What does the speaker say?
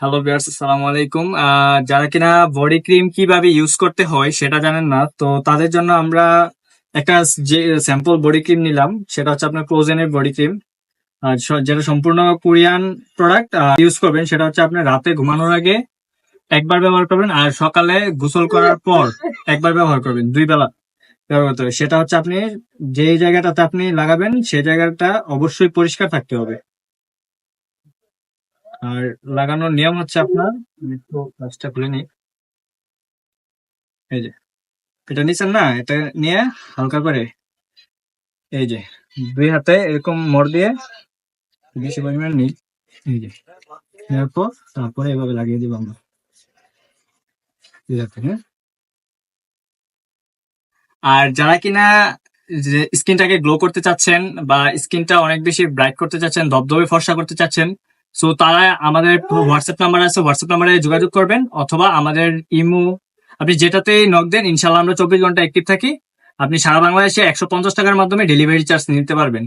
Hello বিয়ার্স আসসালামু আলাইকুম। যারা কিনা বডি ক্রিম কীভাবে ইউজ করতে হয় সেটা জানেন না, তো তাদের জন্য আমরা একটা যে স্যাম্পল বডি ক্রিম নিলাম, সেটা হচ্ছে আপনার ক্লোজেনের বডি ক্রিম আর যেটা সম্পূর্ণ কোরিয়ান প্রোডাক্ট ইউজ করবেন, সেটা হচ্ছে আপনি রাতে ঘুমানোর আগে একবার ব্যবহার করবেন, আর সকালে গোসল করার পর একবার ব্যবহার করবেন, দুই বেলা ব্যবহার করতে হবে। সেটা হচ্ছে আপনি যে জায়গাটাতে আপনি লাগাবেন, সেই জায়গাটা অবশ্যই পরিষ্কার থাকতে হবে। আর লাগানোর নিয়ম হচ্ছে আপনার একটু কাজটা খুলে নিই। এই যে, এটা নিচ্ছেন না? এটা নিয়ে হালকা করে, এই যে, দুই হাতে এরকম মর দিয়ে বেশি পরিমাণ নিই। এই যে তারপরে এভাবে লাগিয়ে দিব আমরা। হ্যাঁ? আর যারা কিনা যে স্কিনটাকে গ্লো করতে চাচ্ছেন বা স্কিনটা অনেক বেশি ব্রাইট করতে চাচ্ছেন দবদবে ফর্সা করতে চাচ্ছেন সো তারা আমাদের হোয়াটসঅ্যাপ নাম্বার আছে হোয়াটসঅ্যাপ নাম্বারে যোগাযোগ করবেন, অথবা আমাদের ইমো, আপনি যেটাতেই নক দেন ইনশাল্লাহ আমরা চব্বিশ ঘণ্টা অ্যাক্টিভ থাকি। আপনি সারা বাংলাদেশে একশো পঞ্চাশ টাকার মাধ্যমে ডেলিভারি চার্জ নিতে পারবেন।